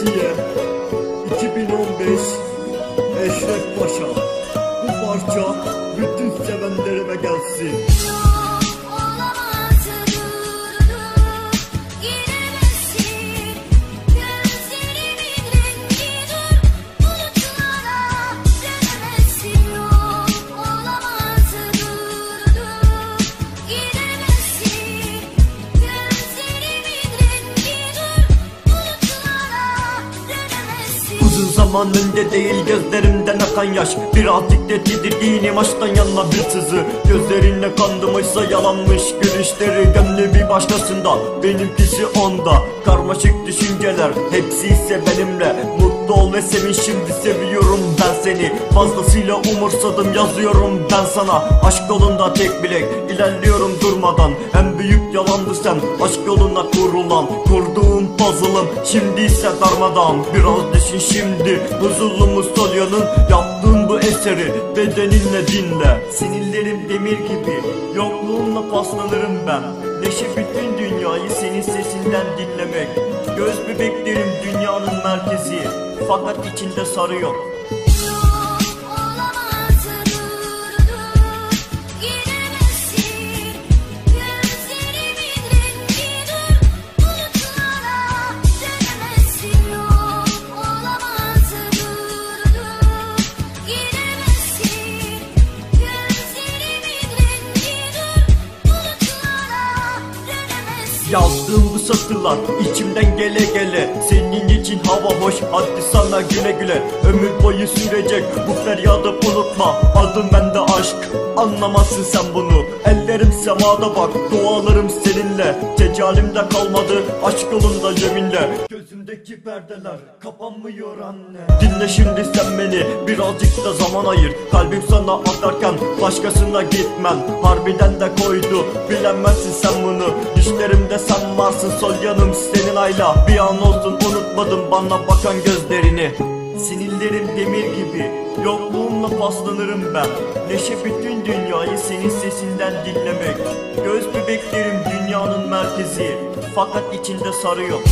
Fethiye 2015 Eşref Paşa. Bu parça bütün sevenlerime gelsin dönemezsin Uzun zaman önce değil gözlerimden akan yaş. Birazcık da tedirginim aşktan yana bir sızı. Gözlerine kandımışsa yalanmış gülüşleri Gönlü bir başkasında. Benimkisi onda Karmaşık düşünceler. Hepsi ise benimle. Mutlu ol ve sevin şimdi seviyorum ben seni. Fazlasıyla umursadım yazıyorum ben sana. Aşk yolunda tek bilek ilerliyorum durmadan. En büyük yalandı sen aşk yoluna kurulan. Kurduğum puzzle'ım şimdi ise darmadan. Biraz düşün şimdi huzurlu Mustalya'nın Yaptığın bu eseri bedeninle dinle. Sinirlerim demir gibi yokluğunla paslanırım ben. Neşe bütün dünyayı senin sesinden dinlemek. Göz bebeklerim dünyanın merkezi. Fakat içinde sarı yok Yazdığım bu satırlar içimden gele gele. Senin için hava hoş hadi sana güle güle. Ömür boyu sürecek bu feryadı unutma. Adım bende aşk anlamazsın sen bunu. Ellerim semada bak dualarım seninle Tecalimde kalmadı. Aşk yolunda yeminle. Gözümdeki perdeler kapanmıyor anne. Dinle şimdi sen beni birazcık da zaman ayır. Kalbim sana atarken başkasına gitmem. Harbiden de koydu bilemezsin sen bunu. Düşlerimde sen varsın sol yanım senin ayla. Bir an olsun unutmadım bana bakan gözlerini. Sinirlerim demir gibi Yokluğumla paslanırım ben. Neşe bütün dünyayı senin sesinden dinlemek. Göz bebeklerim dünyanın merkezi Fakat içinde sarı yok